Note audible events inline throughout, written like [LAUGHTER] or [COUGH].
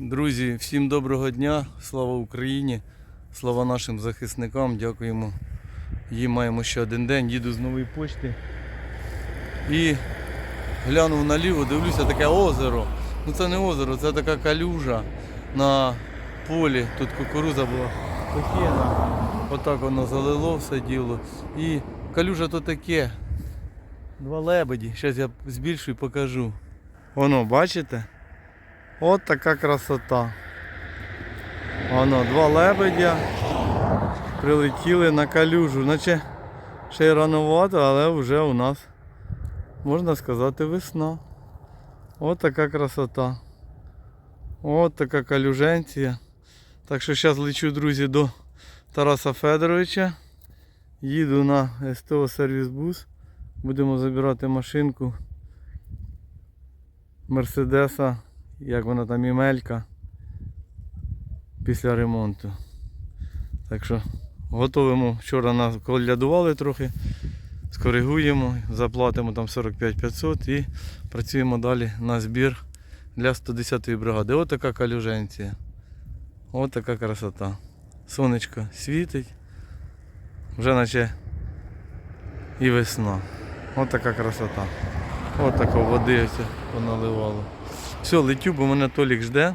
Друзі, всім доброго дня, слава Україні, слава нашим захисникам, дякуємо. Їм маємо ще один день, їду з нової почти. І глянув наліво, дивлюся, таке озеро. Ну це не озеро, це така калюжа на полі. Тут кукуруза була покина. Отак воно залило все діло. І калюжа то таке. Два лебеді. Зараз я збільшу і покажу. Воно, бачите? От така красота. Воно, два лебедя прилетіли на калюжу. Наче ще й рановато, але вже у нас, можна сказати, весна. От така красота. От така калюженція. Так що зараз лечу, друзі, до Тараса Федоровича. Їду на СТО сервіс-бус. Будемо забирати машинку Мерседеса як вона там імелька після ремонту. Так що готовимо. Вчора нас колядували трохи, скоригуємо, заплатимо там 45 500 і працюємо далі на збір для 110-ї бригади. Ось така калюженція. Ось така красота. Сонечко світить. Вже наче і весна. Ось така красота. Ось така води поналивало. Все, летю, бо мене Толік жде.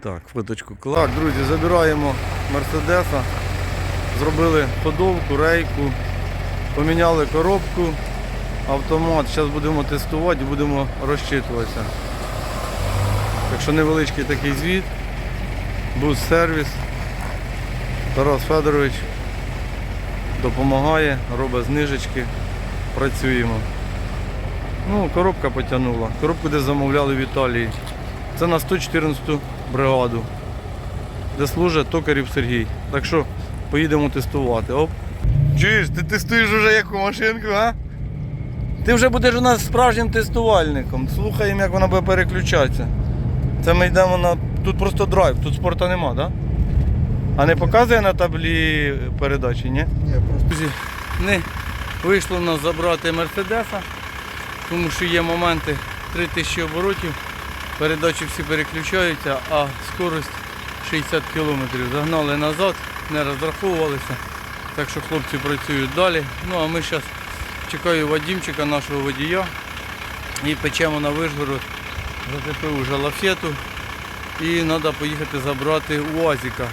Так, фоточку. Так, друзі, забираємо Мерседеса. Зробили ходовку, рейку, поміняли коробку, автомат. Зараз будемо тестувати і будемо розчитуватися. Так що невеличкий такий звіт. Бус сервіс. Тарас Федорович допомагає, робить знижечки, працюємо. Ну, коробка потягнула. Коробку десь замовляли в Італії. Це на 114-ту бригаду, де служить токарів Сергій. Так що поїдемо тестувати. Оп. Чуєш, ти тестуєш вже яку машинку, а? Ти вже будеш у нас справжнім тестувальником. Слухаємо, як вона буде переключатися. Це ми йдемо на. Тут просто драйв, тут спорту нема, так? Да? А не показує на таблі передачі, ні? Ні, просто не вийшло в нас забрати Мерседеса, тому що є моменти 3000 оборотів, передачі всі переключаються, а скорость 60 км. Загнали назад, не розраховувалися. Так що хлопці працюють далі. Ну а ми зараз чекаю Вадімчика, нашого водія, і печемо на Вишгород, зацепив лафету і треба поїхати забрати УАЗіка.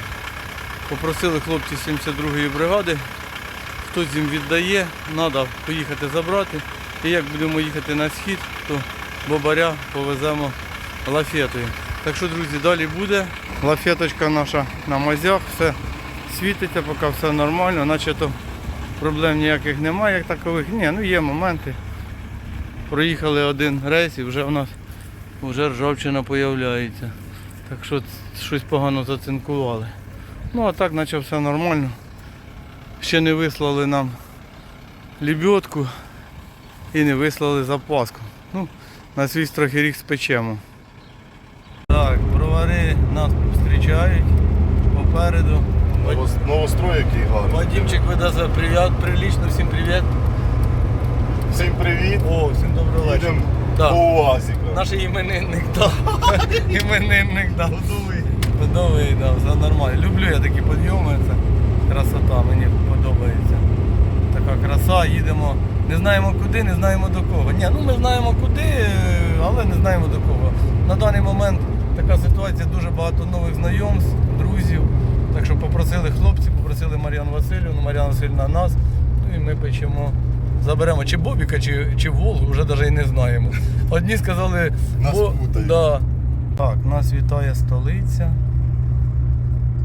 Попросили хлопці 72-ї бригади хтось їм віддає, треба поїхати забрати. І як будемо їхати на схід, то бобаря повеземо лафетою. Так що, друзі, далі буде. Лафеточка наша на мазях, все світиться, поки все нормально, наче то проблем ніяких немає, як такових. Ні, ну є моменти. Проїхали один рейс і вже у нас вже ржавчина з'являється. Так що щось погано зацинкували. Ну а так наче все нормально ще не вислали нам лебедку і не вислали запаску. Ну, на свій страх і рік спечемо. Так, бровари нас зустрічають попереду. новос- новострой який гарний. Вадимчик видає привіт, прилічно, всім привіт. Всім привіт. О, всім доброго вечора. Да. Наш іменинник, да. [LAUGHS] іменинник, да. Годовий. Подобає, да, все нормально. Люблю я такі підйоми, це красота, мені подобається. Така краса, їдемо. Не знаємо куди, не знаємо до кого. Ні, ну ми знаємо куди, е, але не знаємо до кого. На даний момент така ситуація, дуже багато нових знайомств, друзів. Так що попросили хлопці, попросили Мар'яну Васильівну, Мар'яна Васильівна нас. Ну і ми печемо. Заберемо чи Бобіка, чи, чи Волгу, вже навіть і не знаємо. Одні сказали, Нас «Бо- путають». да. Так, нас вітає столиця.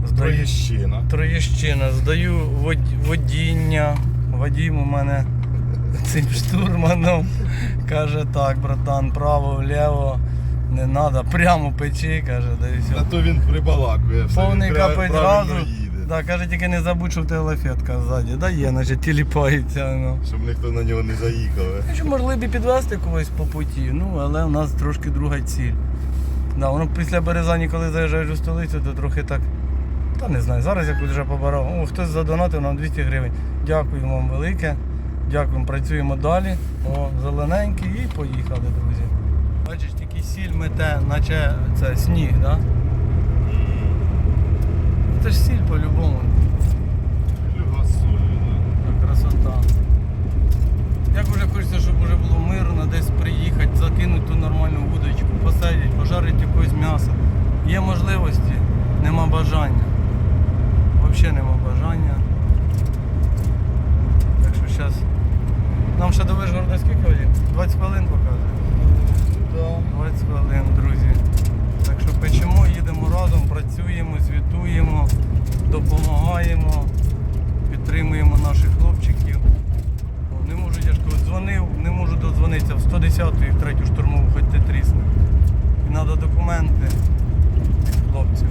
Здаю, Троєщина. Троєщина, здаю вод- водіння. Вадім у мене цим штурманом. Каже так, братан, право, вліво, не треба, прямо печи, каже, да і А то він прибалакує. все, Повний він пря- капець правильно разу. їде. Да, каже, тільки не забудь, що в тебе лафетка ззаді. Да є, значить тіліпається. Ну. Щоб ніхто на нього не заїхав. е. Що могли б і підвезти когось по путі, ну але у нас трошки друга ціль. Да, воно після Березані, коли заїжджаєш у столицю, то трохи так. Та не знаю, зараз якось вже побарав. О, хтось задонатив нам 200 гривень. Дякуємо вам велике. Дякуємо, працюємо далі. О, зелененький і поїхали, друзі. Бачиш, тільки сіль мете, наче це сніг, да? Це ж сіль по-любому. Красота. Як уже хочеться, щоб уже було мирно, десь приїхати, закинути ту нормальну вудочку, посадити, пожарити якогось м'яса. Є можливості, нема бажання. Взагалі нема бажання. Так що зараз. Нам ще до Вишгорода скільки годин? 20 хвилин показує. да. 20 хвилин, друзі. Так що печемо, їдемо разом, працюємо, звітуємо, допомагаємо, підтримуємо наших хлопчиків. О, Не можу, я ж кажу, дзвонив, не можу додзвонитися в 110-ю і в третю штурмову, хоч ти трісне. І треба документи від хлопців.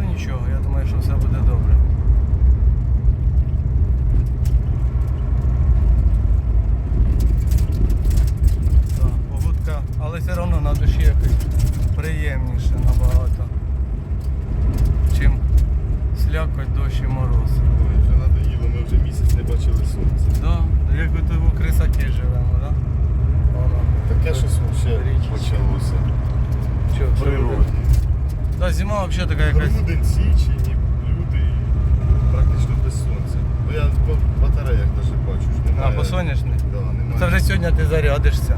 Ну нічого, я думаю, що все буде добре. Так, погодка, але все одно на душі якось приємніше набагато. Чим слякоть, дощ і мороз. Ой, вже надоїло, ми вже місяць не бачили сонця. Да, як у того крисаки живемо, да? Воно. Таке щось взагалі Річки. почалося. Що, В природі. Да, зима взагалі така якась. Грудень, січень, люди практично без сонця. Бо я по батареях навіть бачу, що немає. А, по сонячних? Да, немає. Це вже сьогодні ти зарядишся.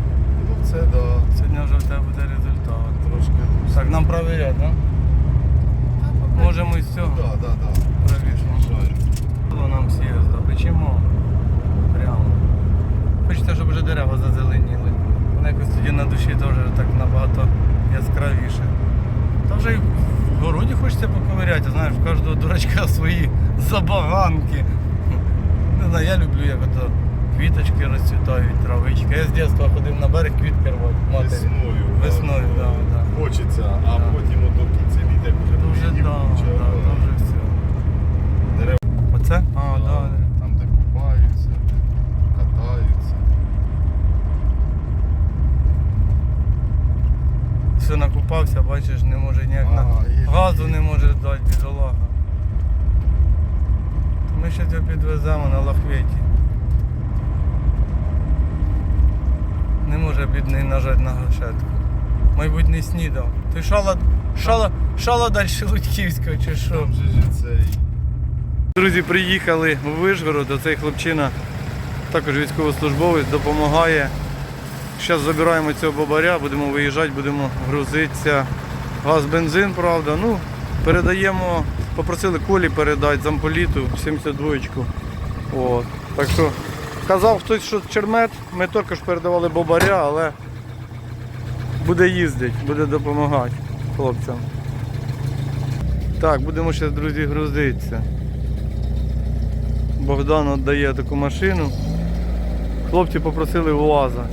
Ну це да, Сьогодні вже в тебе буде результат. трошки. Так, нам провірять, да? Можемо із цього Да, да, да. провірити. Жаль. Нам з'їзду, печемо. Прямо. Хочеться, щоб вже дерева зазеленіли. Воно якось тоді на душі теж так набагато яскравіше. Та вже городі хочеться поковиряти, знаєш, в кожного дурачка [LAUGHS] свої забаганки. Не знаю, я люблю, як ото квіточки розцвітають, травички. Я з дитинства ходив на берег квітки рвати. матері. Весною. Весною, так, да, да. Хочеться, а Да. потім ото в кінці літа як вже Дуже да, да, да. дуже все. Дерева, Оце? А, да, да. там де купаються, катаються. Все накупався, бачиш, не може ніяк на. Газу не може дати бідолага. Ми ще його підвеземо на лахветі. Не може бідний нажати на гашетку. Мабуть, не снідав. Ти шала, шала, шала далі Лудьківського чи що? Друзі, приїхали у Вишгород, оцей хлопчина, також військовослужбовець, допомагає. Зараз забираємо цього бабаря, будемо виїжджати, будемо грузитися. Газ, бензин, правда. Ну, передаємо, попросили колі передати замполіту 72-ку. От. Так що казав хтось, що чермет, ми також передавали бабаря, але буде їздити, буде допомагати хлопцям. Так, будемо зараз, друзі, грузитися. Богдан віддає таку машину. Хлопці попросили УАЗа.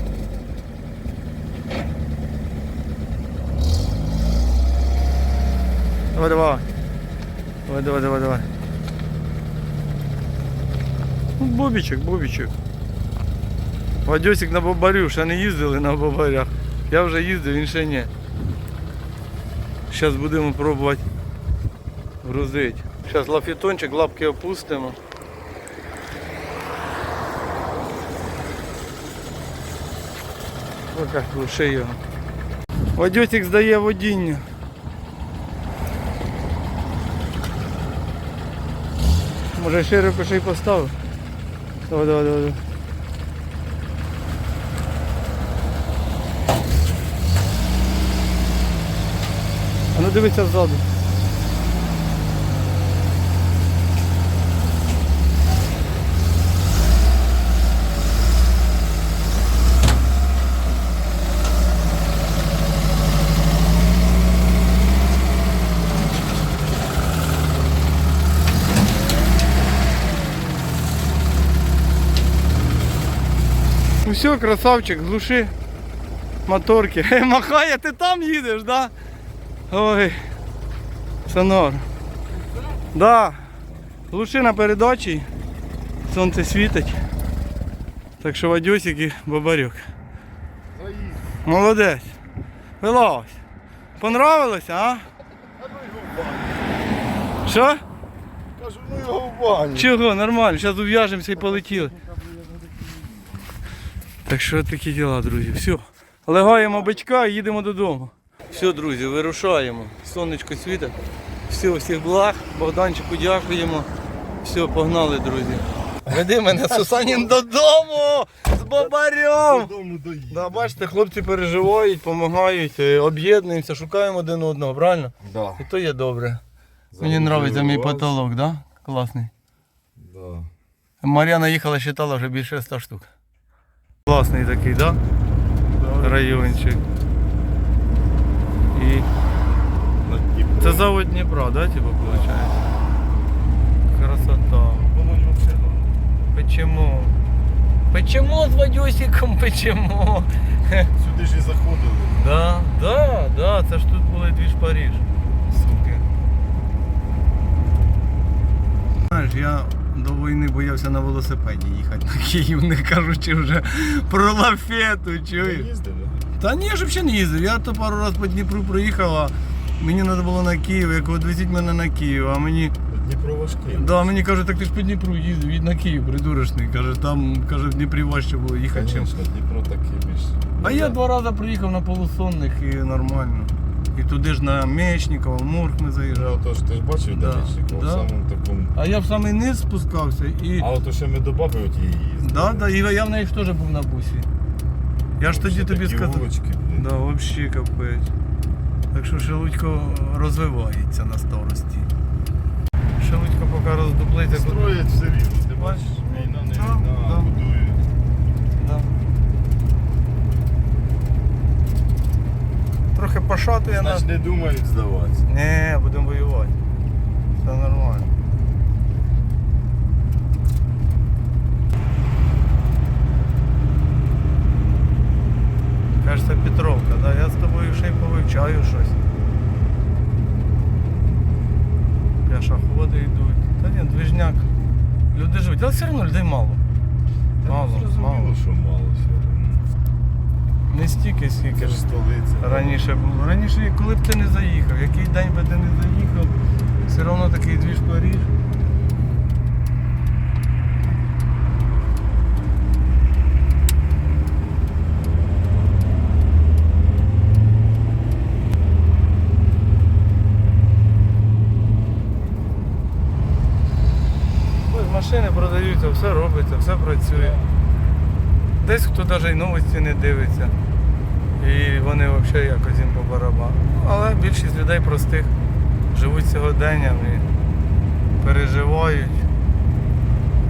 Давай, давай. Давай, давай, давай, давай. Ну, Бобічок, бобічок. Вадьосик на бобарю, ще не їздили на бобарях. Я вже їздив, він ще ні. Зараз будемо пробувати грузити. Зараз лафітончик, лапки опустимо. Ось як глуши його. Вадьосик здає водіння. Може широко ще й поставив? Давай, давай, давай. давай. А ну дивися ззаду. Ну все, красавчик, глуши моторки. Хе, Махає, ти там їдеш, да? Ой, сонор. Да. Глуши на передачі. Сонце світить. Так що Вадюсик і бабарюк. Молодець. Вилазь. Понравилося, а? Що? Кажу, ну його в баню. Чого, нормально, зараз ув'яжемося і полетіли. Так що такі діла, друзі. Все, легаємо бичка і їдемо додому. Все, друзі, вирушаємо. Сонечко світить. Все, всіх благ. Богданчику дякуємо. Все, погнали, друзі. Веди мене Сусанін додому з бабарем. Да, бачите, хлопці переживають, допомагають, об'єднуємося, шукаємо один одного, правильно? Да. І то є добре. Мені подобається мій потолок, да? Класний. Да. Мар'яна їхала, считала вже більше 100 штук. Класний такий, да? Райончик. І це завод Дніпра, да, типу, виходить? Красота. Печемо. Печемо з Вадюсиком, печемо. Сюди ж і заходили. Да, да, да, це ж тут були дві ж Паріж. Суки. Знаєш, я до війни боявся на велосипеді їхати на Київ, не кажучи вже про лафету, чуєш? їздив. Та ні, я ж взагалі не їздив. Я то пару разів по Дніпру проїхав, а мені треба було на Київ, як відвезіть мене на Київ, а мені. Дніпро важкий. Да, мені кажуть, так ти ж по Дніпру їздив, їдь на Київ, придурочний. Каже, там каже, в Дніпрі важче було їхати, чим. Дніпро такий більш. А я два рази приїхав на полусонних і нормально. І туди ж на Мечникова, в Морг ми Ну, то ж ти ж бачив, Да, Мечникова, да. в самому такому. А я в самий низ спускався і. А от ще ми до баби от її їздили. Да, да, і я в неї ж теж був на бусі. Я ж тоді тобі сказав. вулички. Да, взагалі капець. Так що Шелудько розвивається на старості. Шелудько поки роздуплиться. Строять все рівно, ти бачиш, війна не війна, да. а будує. Да. Трохи пошатує нас. Значить не думають здаватися. Ні, будемо воювати. Все нормально. Кажеться Петровка, да? я з тобою ще й повивчаю щось. Пішоходи йдуть. Та ні, движняк. Люди живуть, але все одно людей мало. Мало, зрозуміло, мало. що мало все. Не стільки, скільки ж раніше було. Раніше, коли б ти не заїхав, який день би ти не заїхав, все одно такий двіж. Ось машини продаються, все робиться, все працює. Десь хто навіть новості не дивиться. І вони взагалі якось їм по барабану. Але більшість людей простих живуть сьогоденням і переживають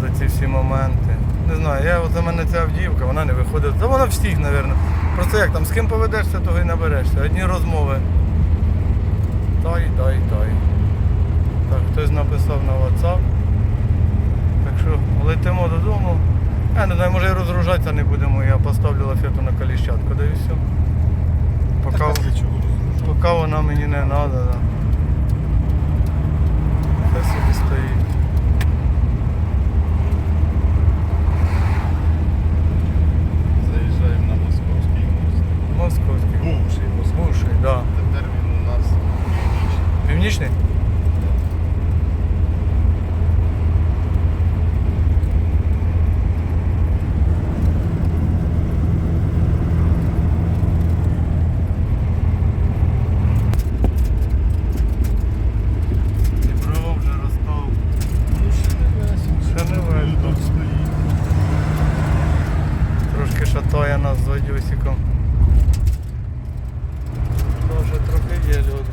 за ці всі моменти. Не знаю, я от за мене ця Авдіївка, вона не виходить. Та вона всіх, мабуть. Просто як там, з ким поведешся, того і наберешся. Одні розмови. Тай, тай, тай. Так, хтось написав на WhatsApp. Так що летимо додому. Я не знаю, може і розгружатися не будемо, я поставлю лафету на коліщатку, да і все. Поки, Так, поки вона мені не треба, да. Хай собі стоїть. Заїжджаємо на московський мост. Московський. Бувший. Бувший, да. Тепер він у нас північний. Північний? Дніпро вже Ростов. Ну ще не весело. Ще не весело. Тут стоїть. Трошки шатає нас з Одюсиком. Тоже трохи є люди.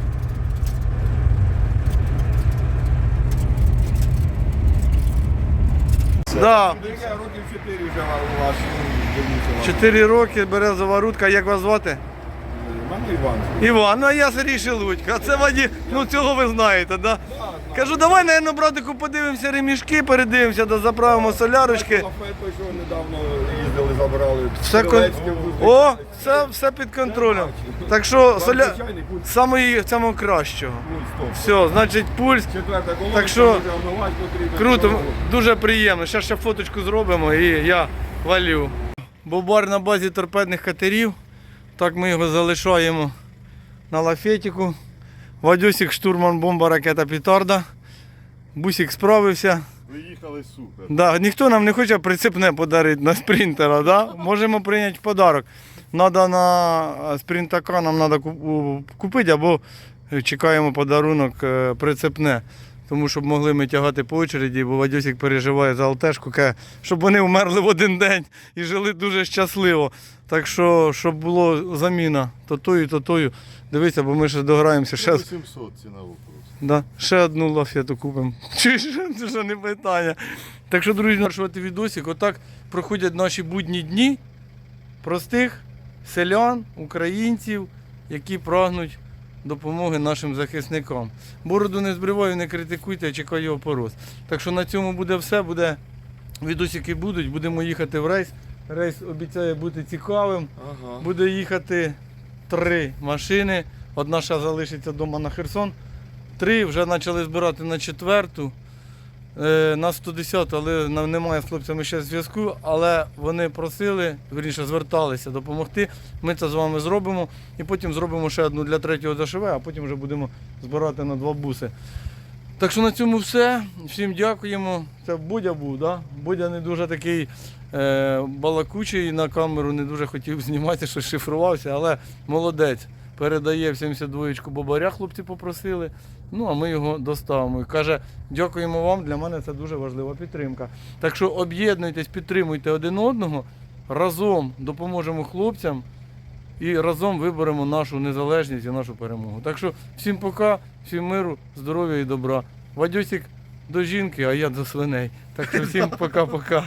Да. Років 4 вже у вас дивіться. Чотири роки березова рудка, як вас звати? Мене Іван. Іван, ну а я Сергій Шелудько. А це воді, ну цього ви знаєте, да? Кажу, давай, наверное, братику, подивимося ремішки, передивимося, да заправимо солярочки. Кафе, що недавно їздили, забрали. Все, кон... Стрілецьке, О, все, все під контролем. Так що соля... Пульс. самої, кращого. Все, значить пульс. Так що. Круто, дуже приємно. Зараз ще фоточку зробимо і я валю. Бобар на базі торпедних катерів. Так ми його залишаємо на лафетіку. Вадюсик, штурман, бомба, ракета Пітарда. Бусик справився. Виїхали супер. Да, ніхто нам не хоче прицепне подарити на спринтера. Да? Можемо прийняти в подарок. Надо на спринтака нам треба купити або чекаємо подарунок е, прицепне. Тому щоб могли ми тягати по очереді, бо Вадьосик переживає за алтешку, каже, щоб вони вмерли в один день і жили дуже щасливо. Так що, щоб було заміна то тою, то тою. Дивися, бо ми ще дограємося. Ще, 800 ціна да, ще одну лафету купимо. [LAUGHS] Чи ж це ж не питання. Так що, друзі, нашувати відосик, отак проходять наші будні дні простих селян, українців, які прагнуть допомоги нашим захисникам. Бороду не збриваю, не критикуйте, я чекаю його порос. Так що на цьому буде все, буде відосики будуть, будемо їхати в рейс. Рейс обіцяє бути цікавим. Ага. Буде їхати три машини. Одна ще залишиться вдома на Херсон. Три вже почали збирати на четверту. Е, на 110, але немає з хлопцями ще зв'язку, але вони просили, вірніше, зверталися допомогти. Ми це з вами зробимо. І потім зробимо ще одну для третього ДШВ, а потім вже будемо збирати на два буси. Так що на цьому все. Всім дякуємо. Це Бодя був, да? Бодя не дуже такий е, балакучий на камеру, не дуже хотів знімати, що шифрувався, але молодець. Передає в 72-ку бабаря, хлопці попросили. Ну, а ми його доставимо. І каже, дякуємо вам, для мене це дуже важлива підтримка. Так що об'єднуйтесь, підтримуйте один одного, разом допоможемо хлопцям і разом виберемо нашу незалежність і нашу перемогу. Так що всім пока, всім миру, здоров'я і добра. Вадюсик до жінки, а я до свиней. Так що всім [LAUGHS] пока-пока.